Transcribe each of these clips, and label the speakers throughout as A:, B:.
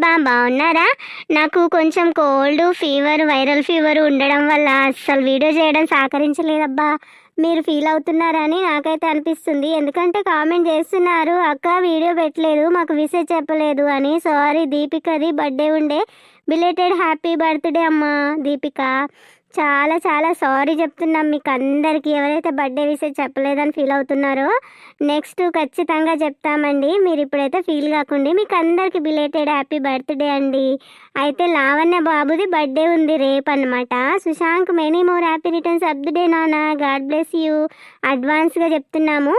A: అబ్బా బాగున్నారా? నాకు కొంచెం కోల్డ్ ఫీవర్ వైరల్ ఫీవర్ ఉండడం వల్ల అస్సలు వీడియో చేయడం సహకరించలేదబ్బా. మీరు ఫీల్ అవుతున్నారని నాకైతే అనిపిస్తుంది. ఎందుకంటే కామెంట్ చేస్తున్నారు అక్క వీడియో పెట్టలేదు మాకు విసే చెప్పలేదు అని. సారీ దీపికది బర్త్డే ఉండే. బిలేటెడ్ హ్యాపీ బర్త్డే అమ్మ దీపిక. చాలా చాలా సారీ చెప్తున్నాం మీకు అందరికీ ఎవరైతే బర్త్డే విషయం చెప్పలేదని ఫీల్ అవుతున్నారో నెక్స్ట్ ఖచ్చితంగా చెప్తామండి. మీరు ఇప్పుడైతే ఫీల్ కాకుండా మీకు అందరికీ బిలేటెడ్ హ్యాపీ బర్త్డే అండి. అయితే లావణ్య బాబుది బర్త్డే ఉంది రేపు అనమాట Sushank many more happy returns of the day నానా గాడ్ బ్లెస్ యూ అడ్వాన్స్గా చెప్తున్నాము.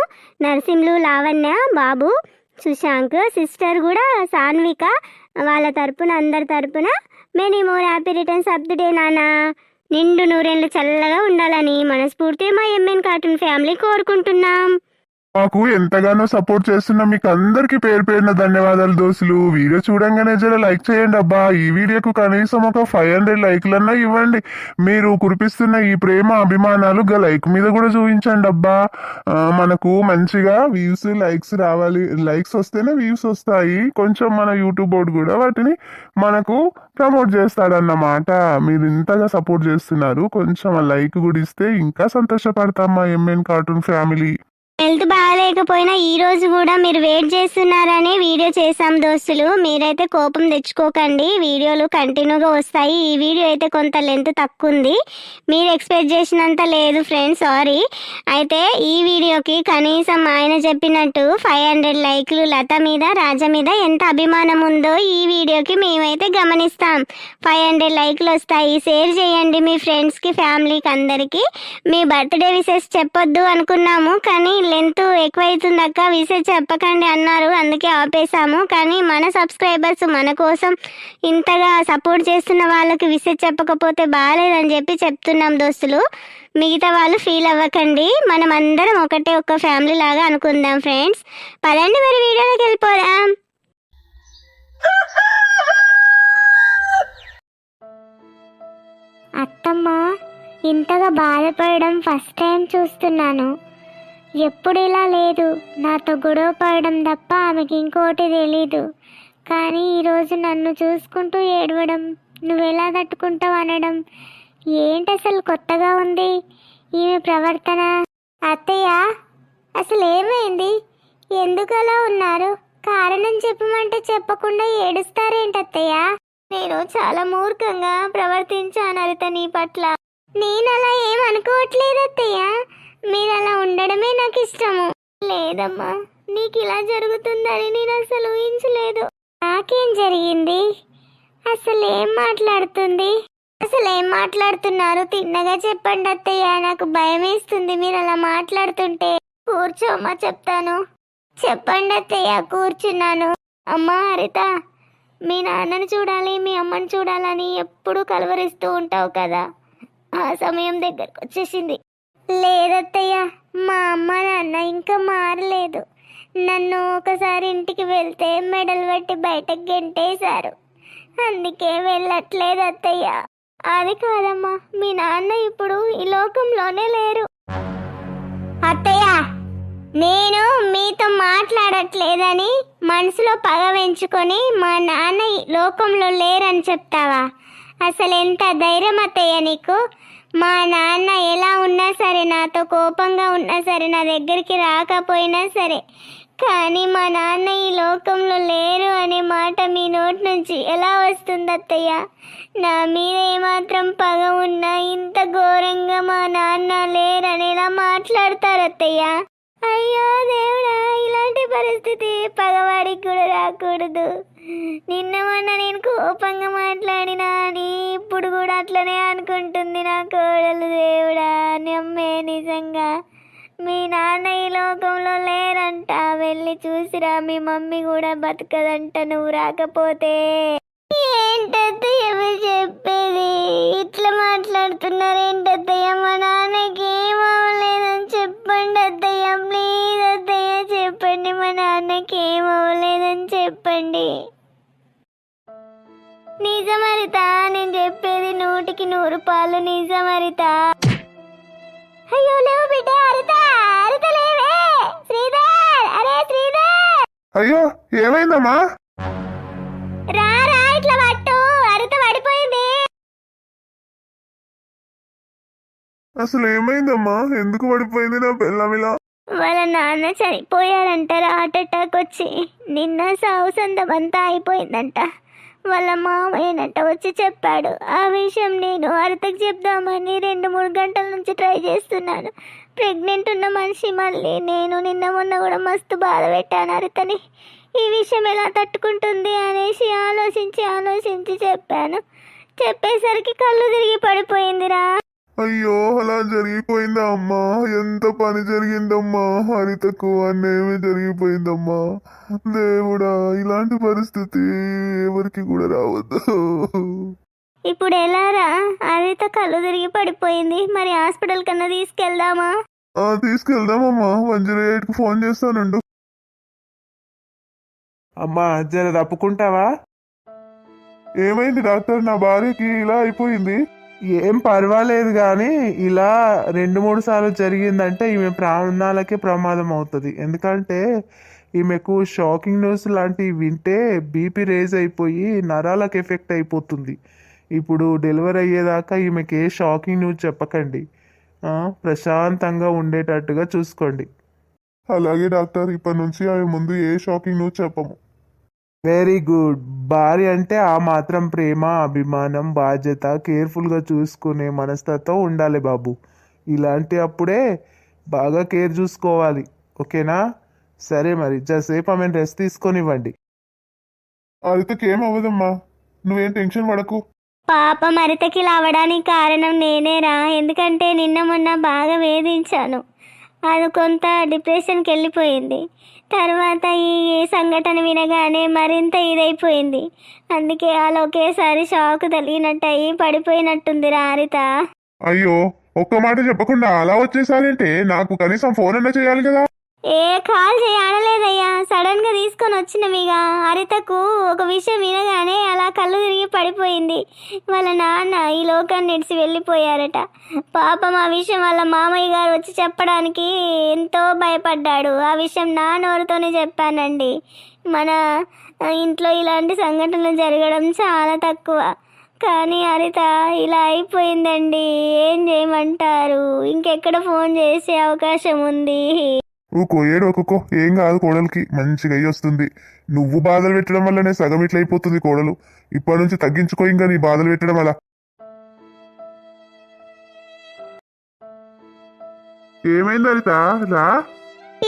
A: నర్సింహులు లావణ్య బాబు సుశాంక్ సిస్టర్ కూడా సాన్విక వాళ్ళ తరపున అందరి తరపున many more happy returns of the day నానా నిండు నూరేళ్ళు చల్లగా ఉండాలని మనస్ఫూర్తి మా ఎంఎన్ కార్టూన్ ఫ్యామిలీ కోరుకుంటున్నాం.
B: మాకు ఎంతగానో సపోర్ట్ చేస్తున్న మీకు అందరికి పేరు పేరున ధన్యవాదాలు దోస్తులు. వీడియో చూడంగానే జర లైక్ చేయండి అబ్బా. ఈ వీడియోకు కనీసం ఒక ఫైవ్ హండ్రెడ్ లైక్లన్నా ఇవ్వండి. మీరు కురిపిస్తున్న ఈ ప్రేమ అభిమానాలు గా లైక్ మీద కూడా చూపించండి అబ్బా. మనకు మంచిగా వ్యూస్ లైక్స్ రావాలి. లైక్స్ వస్తేనే వ్యూస్ వస్తాయి. కొంచెం మన యూట్యూబ్ బోర్డు కూడా వాటిని మనకు ప్రమోట్ చేస్తాడన్నమాట. మీరు ఇంతగా సపోర్ట్ చేస్తున్నారు. కొంచెం లైక్ కూడా ఇస్తే ఇంకా సంతోషపడతాం మా M N cartoon family
A: health బాగాలేకపోయినా ఈ రోజు కూడా మీరు వెయిట్ చేస్తున్నారని వీడియో చేశాం దోస్తులు. మీరైతే కోపం తెచ్చుకోకండి. వీడియోలు కంటిన్యూగా వస్తాయి. ఈ వీడియో అయితే కొంత లెంత్ తక్కువ ఉంది మీరు ఎక్స్పెక్ట్ చేసినంత లేదు ఫ్రెండ్స్ సారీ. అయితే ఈ వీడియోకి కనీసం ఆయన చెప్పినట్టు ఫైవ్ హండ్రెడ్ లైక్లు లత మీద రాజా మీద ఎంత అభిమానం ఉందో ఈ వీడియోకి మేమైతే గమనిస్తాం. ఫైవ్ హండ్రెడ్ లైక్లు వస్తాయి. షేర్ చేయండి మీ ఫ్రెండ్స్కి ఫ్యామిలీకి అందరికీ. మీ బర్త్డే విషెస్ చెప్పొద్దు అనుకున్నాము కానీ లెంత్ ఎక్కువైతుంది అక్క విసేజ్ చెప్పకండి అన్నారు. అందుకే ఆపేసాము కానీ మన సబ్స్క్రైబర్స్ మన కోసం ఇంతగా సపోర్ట్ చేస్తున్న వాళ్ళకి విసేజ్ చెప్పకపోతే బాగాలేదని చెప్పి చెప్తున్నాం దోస్తులు. మిగతా వాళ్ళు ఫీల్ అవ్వకండి. మనం అందరం ఒకటే ఒక ఫ్యామిలీ లాగా అనుకుందాం ఫ్రెండ్స్. పదండి మరి వీడియోలోకి వెళ్ళిపోదాం. అత్తమ్మ ఇంతగా బాధపడడం ఫస్ట్ టైం చూస్తున్నాను. ఎప్పుడు ఇలా లేదు. నాతో గొడవ పడడం తప్ప ఆమెకి ఇంకోటి తెలీదు. కానీ ఈరోజు నన్ను చూసుకుంటూ ఏడవడం నువ్వెలా తట్టుకుంటావు అనడం ఏంటి అసలు కొత్తగా ఉంది? ఈమె ప్రవర్తన. అత్తయ్య అసలు ఏమైంది? ఎందుకు అలా ఉన్నారు? కారణం చెప్పమంటే చెప్పకుండా ఏడుస్తారేంటి అత్తయ్య? నేను చాలా మూర్ఖంగా ప్రవర్తించాను అరిత నీ పట్ల. నేను అలా ఏం అనుకోవట్లేదు అత్తయ్య. మీరు అలా ఉండడమే నాకు ఇష్టము లేదమ్మా నీకు ఇలా జరుగుతుందని నేను అసలు ఊహించలేదు. నాకేం జరిగింది? అసలు ఏం మాట్లాడుతుంది? అసలు ఏం మాట్లాడుతున్నారు? తిన్నగా చెప్పండి అత్తయ్య నాకు భయం వేస్తుంది మీరు అలా మాట్లాడుతుంటే. కూర్చోమ్మా చెప్తాను. చెప్పండి అత్తయ్య కూర్చున్నాను. అమ్మా హరిత మీ నాన్నని చూడాలి మీ అమ్మని చూడాలని ఎప్పుడూ కలవరిస్తూ ఉంటావు కదా. ఆ సమయం దగ్గరకు వచ్చేసింది లేదత్తయ్య మా అమ్మ నాన్న ఇంకా మారలేదు. నన్ను ఒకసారి ఇంటికి వెళ్తే మెడలు పట్టి బయటకు గెంటేశారు. అందుకే వెళ్ళట్లేదు అత్తయ్య. అది కాదమ్మా మీ నాన్న ఇప్పుడు ఈ లోకంలోనే లేరు. అత్తయ్య నేను మీతో మాట్లాడట్లేదని మనసులో పగ పెంచుకొని మా నాన్న ఈ లోకంలో లేరని చెప్తావా? అసలు ఎంత ధైర్యం అత్తయ్య నీకు? మా నాన్న ఎలా ఉన్నా సరే నాతో కోపంగా ఉన్నా సరే నా దగ్గరికి రాకపోయినా సరే కానీ మా నాన్న ఈ లోకంలో లేరు అనే మాట మీ నోటి నుంచి ఎలా వస్తుంది అత్తయ్య? నా మీద ఏమాత్రం పగ ఉన్నా ఇంత ఘోరంగా మా నాన్న లేరని ఎలా మాట్లాడతారు అత్తయ్య అయ్యో దేవుడా ఇలాంటి పరిస్థితి పగవాడికి కూడా రాకూడదు. నిన్న మొన్న నేను కోపంగా మాట్లాడినా అని ఇప్పుడు కూడా అట్లనే అనుకుంటుంది నా కోడలు దేవుడా నమ్మే నిజంగా. మీ నాన్న ఈ లోకంలో లేరంట వెళ్ళి చూసిరా మీ మమ్మీ కూడా బతకదంట నువ్వు రాకపోతే. ఏంటత్తయ్య మీరు చెప్పేది? ఇట్లా మాట్లాడుతున్నారు మా నాన్నకి ఏం అవ్వలేదని చెప్పండి అత్తయ్య ప్లీజ్ అత్తయ్య చెప్పండి. మా నాన్నకి ఏం అవ్వలేదని చెప్పండి. నిజమరిత నేను చెప్పేది నూటికి నూరు పాలు నిజమరిత. అయ్యో లేవు బిడ్డ హరిత హరిత లేవే. శ్రీధర్ అరే శ్రీధర్.
B: అయ్యో ఏమైందమ్మా?
A: రా రా
B: అసలు ఏమైందమ్మా ఎందుకు పడిపోయింది నా పిల్లమిలా
A: వాళ్ళ నాన్న చనిపోయారంట హార్ట్ అటాక్ వచ్చి. నిన్న సావు సందం అంతా అయిపోయిందంట. వాళ్ళ మామయ్యనంట వచ్చి చెప్పాడు ఆ విషయం నేను అరితకు చెప్దామని రెండు మూడు గంటల నుంచి ట్రై చేస్తున్నాను. ప్రెగ్నెంట్ ఉన్న మనిషి మళ్ళీ నేను నిన్న మొన్న కూడా మస్తు బాధ పెట్టాను అరితని. ఈ విషయం ఎలా తట్టుకుంటుంది? అనేసి ఆలోచించి ఆలోచించి చెప్పాను. చెప్పేసరికి కళ్ళు తిరిగి పడిపోయిందిరా.
B: అయ్యో అలా జరిగిపోయిందా అమ్మా? ఎంత పని జరిగిందమ్మా? హరితకు అన్నేమి జరిగిపోయిందమ్మా. దేవుడా ఇలాంటి పరిస్థితి ఎవరికి కూడా రావద్దు.
A: ఇప్పుడు ఎలారా? అరిత కళ్ళు తిరిగి పడిపోయింది. మరి హాస్పిటల్ కన్నా తీసుకెళ్దామా?
B: ఆ తీసుకెళ్దామమ్మా. వన్ జీరో ఎయిట్కి ఫోన్ చేస్తానండు.
C: అమ్మా జర తప్పుకుంటావా?
B: ఏమైంది డాక్టర్? నా భార్యకి ఇలా అయిపోయింది.
C: ఏం పర్వాలేదు కానీ ఇలా రెండు మూడు సార్లు జరిగిందంటే ఈమె ప్రాణాలకే ప్రమాదం అవుతుంది. ఎందుకంటే ఈమెకు షాకింగ్ న్యూస్ లాంటివి వింటే బీపీ రేజ్ అయిపోయి నరాలకు ఎఫెక్ట్ అయిపోతుంది. ఇప్పుడు డెలివరీ అయ్యేదాకా ఈమెకి ఏ షాకింగ్ న్యూస్ చెప్పకండి. ప్రశాంతంగా ఉండేటట్టుగా చూసుకోండి.
B: అలాగే డాక్టర్ ఇప్పటి నుంచి ఆమె ముందు ఏ షాకింగ్ న్యూస్ చెప్పము.
C: Very good. భార్య అంటే ఆ మాత్రం ప్రేమ అభిమానం బాధ్యత కేర్ఫుల్గా చూసుకునే మనస్తత్వం ఉండాలి బాబు. ఇలాంటి అప్పుడే బాగా కేర్ చూసుకోవాలి. ఓకేనా? సరే మరి జసేపు ఆమె రెస్ట్ తీసుకొనివ్వండి.
B: హరితకి అవ్వదమ్మా నువ్వేం టెన్షన్ పడకు.
A: పాప మరితకి ఇలా అవ్వడానికి కారణం నేనేరా. ఎందుకంటే నిన్న మొన్న బాగా వేధించాను. అది కొంత డిప్రెషన్కి వెళ్ళిపోయింది. తర్వాత ఈ సంఘటన వినగానే మరింత ఇదైపోయింది. అందుకే వాళ్ళు ఒకేసారి షాక్ తగిలినట్టు అయ్యి పడిపోయినట్టుంది రారిత
B: అయ్యో ఒక్క మాట చెప్పకుండా అలా వచ్చేసారంటే? నాకు కనీసం ఫోన్ అన్న చేయాలి కదా.
A: ఏ కాల్ చేయడలేదయ్యా సడన్గా తీసుకొని వచ్చినవిగా హరితకు ఒక విషయం వినగానే అలా కళ్ళు తిరిగి పడిపోయింది. వాళ్ళ నాన్న ఈ లోకాన్ని నిడిచి వెళ్ళిపోయారట. పాపం ఆ విషయం వాళ్ళ మామయ్య గారు వచ్చి చెప్పడానికి ఎంతో భయపడ్డాడు. ఆ విషయం నా నోరుతోనే చెప్పానండి. మన ఇంట్లో ఇలాంటి సంఘటనలు జరగడం చాలా తక్కువ. కానీ హరిత ఇలా అయిపోయిందండి. ఏం చేయమంటారు? ఇంకెక్కడ ఫోన్ చేసే అవకాశం ఉంది?
B: ఊకో ఏడు ఒక్కో ఏం కాదు కోడలికి మంచిగా అయ్యి వస్తుంది. నువ్వు బాధలు పెట్టడం వల్లనే సగం ఇట్లా అయిపోతుంది కోడలు. ఇప్పటి నుంచి తగ్గించుకో ఇంకా నీ బాధలు పెట్టడం అలా ఏమైంది హరిత రా.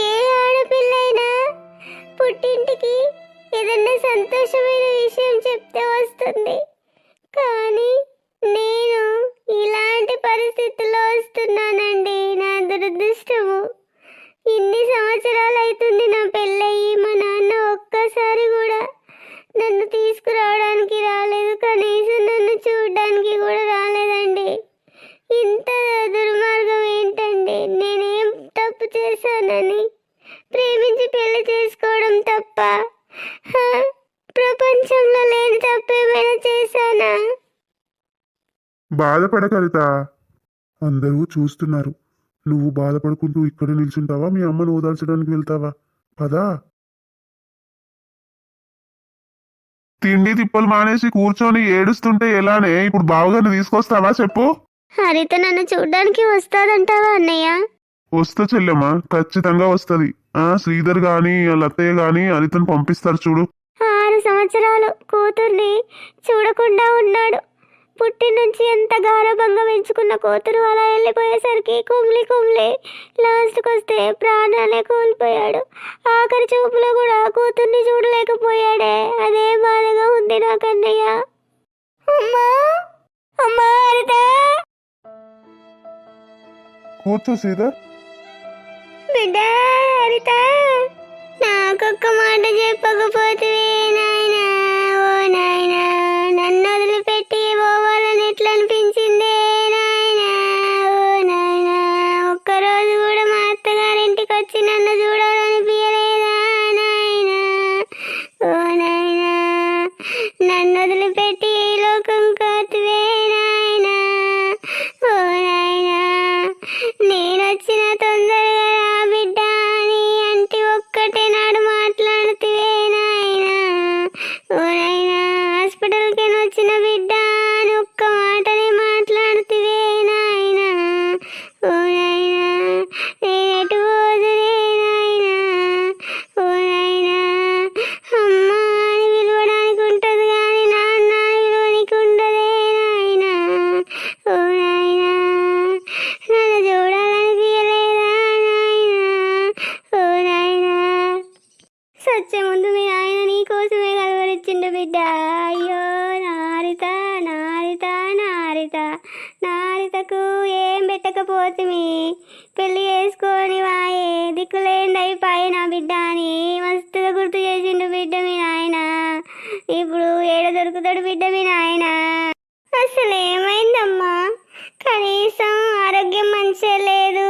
A: ఏ ఆడపిల్లైనా పుట్టింటికి ఏదన్నా సంతోషమైన విషయం చెప్తే వస్తుంది. కానీ నేను ఇలాంటి పరిస్థితి వస్తున్నానండి నా దురదృష్టము ఇన్ని సంవత్సరాలు అవుతుంది నా పెళ్ళయి మా నాన్న ఒక్కసారి కూడా నన్ను తీసుకురావడానికి రాలేదు కనీసం నన్ను చూడడానికి కూడా రాలేదండి ఇంత దుర్మార్గం ఏంటండి నేనేం తప్పు చేశానని ప్రేమించి పెళ్ళి చేసుకోవడం తప్ప హ? ప్రపంచంలో లేని తప్పేమైనా చేశానా?
B: బాధపడక హరిత అందరూ చూస్తున్నారు. నువ్వు బాధపడుకుంటూ ఇక్కడ నిల్చుంటావా? మీ అమ్మను ఓదాల్చడానికి వెళ్తావా? పదా. తిండి తిప్పలు మానేసి కూర్చొని ఏడుస్తుంటే ఎలానే? ఇప్పుడు బావగారిని తీసుకొస్తావా చెప్పు.
A: హరిత నన్ను చూడ్డానికి వస్తాదంటావా అన్నయ్య?
B: వస్తా చెల్లెమ్మా ఖచ్చితంగా వస్తది. ఆ శ్రీధర్ గాని వాళ్ళ అత్తయ్య గాని హరితను పంపిస్తారు చూడు.
A: సంవత్సరాలు కూతుర్ని చూడకుండా ఉన్నాడు. పుట్టి నుంచి ఎంత గారభంగా పెంచుకున్న కూతురు అలా వెళ్ళిపోయేసరికి కుమ్లి కుమ్లి లాస్ట్కి వస్తే ప్రాణాలే కోల్పోయాడు. ఆఖరి చూపులో కూడా కూతుర్ని చూడలేకపోయాడే. అదే బాధగా ఉంది
B: కూర్చో శ్రీధర్
A: బిడ్డ హరిత నాకొక్క మాట చెప్పకపోతే దిక్కులేండి నా బిడ్డ అని మస్తుగా గుర్తు చేసిండు బిడ్డ మీ నాయన. ఇప్పుడు ఏడ దొరుకుతాడు బిడ్డ మీ నాయన? అసలు ఏమైందమ్మా? కనీసం ఆరోగ్యం మంచిగా లేదు.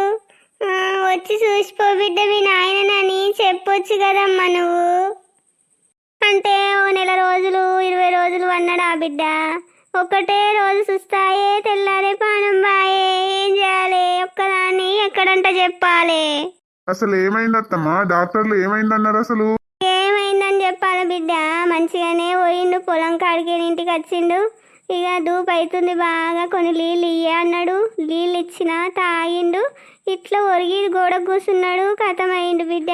A: వచ్చి చూసిపో బిడ్డ మీ నాయనని చెప్పొచ్చు కదమ్మా నువ్వు. అంటే ఓ నెల రోజులు ఇరవై రోజులు అన్నాడు ఆ బిడ్డ? ఒకటే రోజు చూస్తాయే తెల్లారే పానం బాయే ఏం చేయాలి? ఒక్కదాన్ని ఎక్కడంట చెప్పాలి.
B: అసలు ఏమైంది అత్తమ్మా డాక్టర్లు ఏమైందన్నారు అసలు?
A: ఏమైందని చెప్పాలి బిడ్డ. మంచిగానే పోయిండు పొలం కాడికి ఇంటికి వచ్చిండు. ఇక దూపు అవుతుంది బాగా కొన్ని నీళ్ళు ఇయ్య అన్నాడు. నీళ్ళు ఇచ్చిన తాగిండు. ఇట్లా ఒరిగి గోడ కూర్చున్నాడు కథమైండు బిడ్డ.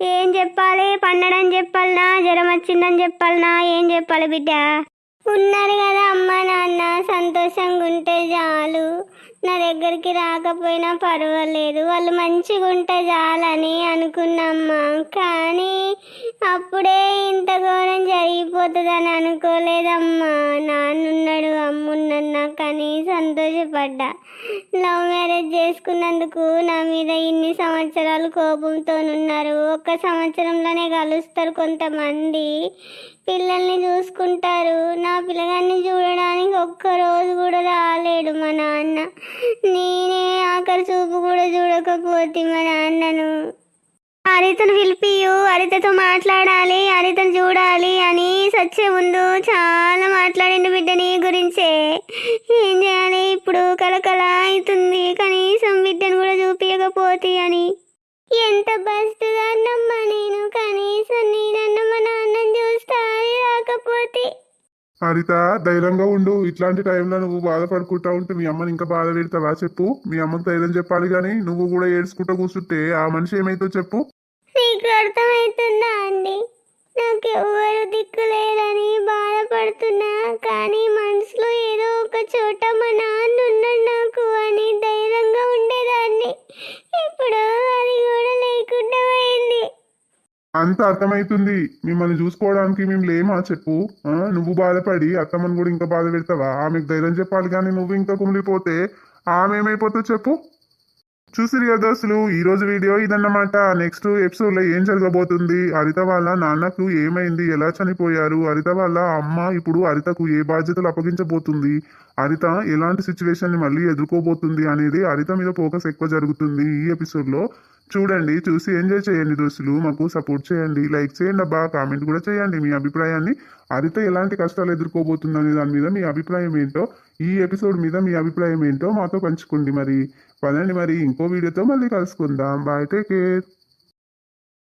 A: ఏం చెప్పాలి? పండడని చెప్పాలనా? జ్వరం వచ్చిందని చెప్పాలనా? ఏం చెప్పాలి బిడ్డ? ఉన్నారు కదా నా దగ్గరికి రాకపోయినా పర్వాలేదు. వాళ్ళు మంచిగా ఉంటే చాలని అనుకున్నామ్మా. కానీ అప్పుడే ఇంత ఘోరం జరిగిపోతుందని అనుకోలేదమ్మా. నాన్నున్నాడు అమ్మున్న కానీ సంతోషపడ్డా. లవ్ మ్యారేజ్ చేసుకున్నందుకు నా మీద ఇన్ని సంవత్సరాలు కోపంతో ఉన్నారు ఒక్క సంవత్సరంలోనే కలుస్తారు కొంతమంది. పిల్లల్ని చూసుకుంటారు. నా పిల్లగాన్ని చూడడానికి ఒక్క రోజు కూడా రాలేడు మా నాన్న. నేనే ఆఖరి చూపు కూడా చూడకపోతే మా నాన్నను. హరితను పిలిపియు హరితతో మాట్లాడాలి హరితను చూడాలి అని సచ్చే ముందు చాలా మాట్లాడిండు బిడ్డ నీ గురించే. ఏం చేయాలి? ఇప్పుడు కలకల అవుతుంది. కనీసం బిడ్డను కూడా చూపించకపోతే అని. ఎంత బస్తుదాన్నమ్మా నేను. కనీసం నేనన్నమ్మ మా నాన్నని చూస్తా రాకపోతే.
B: హరిత ధైర్యంగా ఉండు. ఇట్లాంటి టైంలో నువ్వు బాధపడుకుంటా ఉంటే మీ అమ్మని ఇంకా బాధ పెడతావా చెప్పు? మీ అమ్మకు ధైర్యం చెప్పాలి కానీ నువ్వు కూడా ఏడ్చుకుంటూ కూర్చుంటే ఆ మనిషి ఏమైతో చెప్పు.
A: నీకు అర్థమవుతుందా అండి? నాకు ఎవరు దిక్కు లేరని బాధపడుతున్నా కానీ మనసులో ఏదో ఒక చోట మా నాన్న ఉన్నాడు నాకు అని ధైర్యంగా ఉండేదాన్ని. ఇప్పుడు అది కూడా లేకుండా పోయింది.
B: అంత అర్థమైతుంది మిమ్మల్ని చూసుకోవడానికి మేము లేమా చెప్పు? ఆ, నువ్వు బాధపడి అత్తమ్మని కూడా ఇంకా బాధ పెడతావా? ఆమెకు ధైర్యం చెప్పాలి కానీ నువ్వు ఇంకా కుమిలిపోతే ఆమె ఏమైపోతుందో చెప్పు. చూసిరు కదా అసలు? ఈ రోజు వీడియో ఇదన్నమాట. నెక్స్ట్ ఎపిసోడ్లో ఏం జరగబోతుంది? హరిత వాళ్ళ నాన్నకు ఏమైంది? ఎలా చనిపోయారు? హరిత వాళ్ళ అమ్మ ఇప్పుడు హరితకు ఏ బాధ్యతలు అప్పగించబోతుంది? హరిత ఎలాంటి సిచ్యువేషన్ని మళ్ళీ ఎదుర్కోబోతుంది అనేది హరిత మీద ఫోకస్ ఎక్కువ జరుగుతుంది ఈ ఎపిసోడ్లో చూడండి చూసి ఎంజాయ్ చేయండి దోస్తులు. మాకు సపోర్ట్ చేయండి. లైక్ చేయండి అబ్బా. కామెంట్ కూడా చేయండి మీ అభిప్రాయాన్ని. హరిత ఎలాంటి కష్టాలు ఎదుర్కోబోతుంది అనే దాని మీద మీ అభిప్రాయం ఏంటో ఈ ఎపిసోడ్ మీద మీ అభిప్రాయం ఏంటో మాతో పంచుకోండి మరి. పదండి మరి ఇంకో వీడియోతో మళ్ళీ కలుసుకుందాం. Bye take care